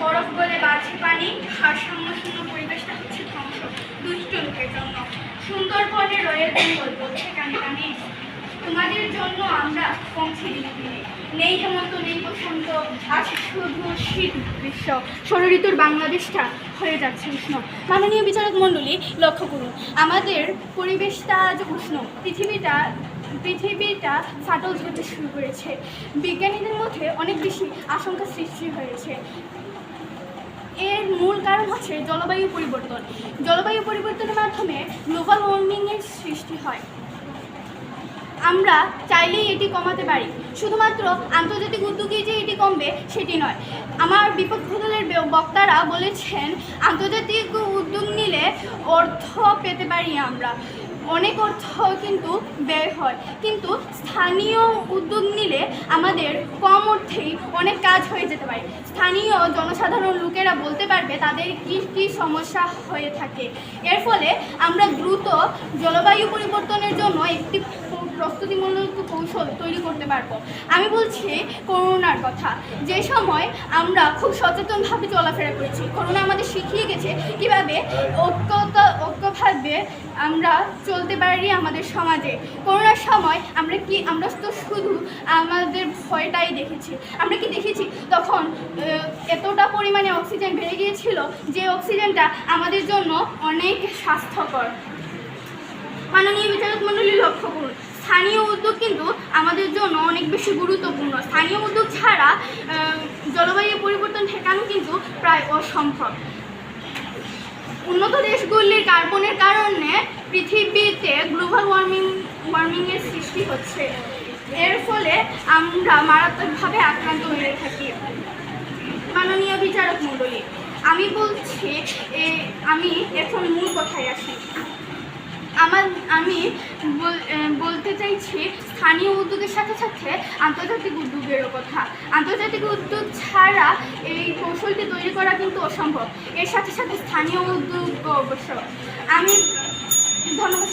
বরফ গলে বাজে পানি, ভারসাম্য শূন্য পরিবেশটা হচ্ছে ধ্বংস, দুষ্ট লোকের জন্য। সুন্দরবনে রয়ে জঙ্গল বলছে কানে কানে তোমাদের জন্য আমরা দিনে দিনে নেই হেমন্ত, নেই বসন্ত আছে শুধু শীত গ্রীষ্ম ষোলো ঋতুর বাংলাদেশটা হয়ে যাচ্ছে উষ্ণ। মাননীয় বিচারক মণ্ডলী, লক্ষ্য করুন, আমাদের পরিবেশটা আজ উষ্ণ, পৃথিবীটা পৃথিবীটা ফাটল ধরতে শুরু করেছে। বিজ্ঞানীদের মধ্যে অনেক বেশি আশঙ্কা সৃষ্টি হয়েছে। এর মূল কারণ হচ্ছে জলবায়ু পরিবর্তন। জলবায়ু পরিবর্তনের মাধ্যমে গ্লোবাল ওয়ার্মিংয়ের সৃষ্টি হয়। আমরা চাইলেই এটি কমাতে পারি। শুধুমাত্র আন্তর্জাতিক উদ্যোগেই যে এটি কমবে, সেটি নয়। আমার বিপক্ষ দলের বক্তারা বলেছেন, আন্তর্জাতিক উদ্যোগ নিলে অর্থ পেতে পারি আমরা। অনেক অর্থ কিন্তু ব্যয় হয়। কিন্তু স্থানীয় উদ্যোগ নিলে আমাদের কম অর্থেই অনেক কাজ হয়ে যেতে পারে। স্থানীয় জনসাধারণ লোকেরা বলতে পারবে, তাদের কী কী সমস্যা হয়ে থাকে। এর ফলে আমরা দ্রুত জলবায়ু পরিবর্তনের জন্য একটি প্রস্তুতিমূলক কৌশল তৈরি করতে পারব। আমি বলছি করোনার কথা। যে সময় আমরা খুব সচেতনভাবে চলাফেরা করেছি করোনা আমাদের শিখিয়ে গেছে কীভাবে ঐক্যতা, ঐক্যভাবে আমরা চলতে পারি আমাদের সমাজে। করোনার সময় আমরা কি, আমরা তো শুধু আমাদের ভয়টাই দেখেছি। আমরা কি দেখেছি? তখন এতটা পরিমাণে অক্সিজেন বেড়ে গিয়েছিল যে অক্সিজেনটা আমাদের জন্য অনেক স্বাস্থ্যকর। মাননীয় বিচারক মণ্ডলী লক্ষ্য করুন। স্থানীয় উদ্যোগ কিন্তু আমাদের জন্য অনেক বেশি গুরুত্বপূর্ণ। স্থানীয় উদ্যোগ ছাড়া জলবায়ু পরিবর্তন ঠেকানো কিন্তু প্রায় অসম্ভব। উন্নত দেশগুলির কার্বনের কারণে পৃথিবীতে গ্লোবাল ওয়ার্মিং ওয়ার্মিংয়ের সৃষ্টি হচ্ছে। এর ফলে আমরা মারাত্মকভাবে আক্রান্ত হয়ে থাকি। মাননীয় বিচারক মণ্ডলী, আমি বলছি আমি এখন মূল কথায় আসি। আমার, আমি বলতে স্থানীয় উদ্যোগের সাথে সাথে আন্তর্জাতিক উদ্যোগেরও কথা। আন্তর্জাতিক উদ্যোগ ছাড়া এই কৌশলটি তৈরি করা কিন্তু অসম্ভব। এর সাথে সাথে স্থানীয় উদ্যোগ অবশ্য। আমি ধন্যবাদ।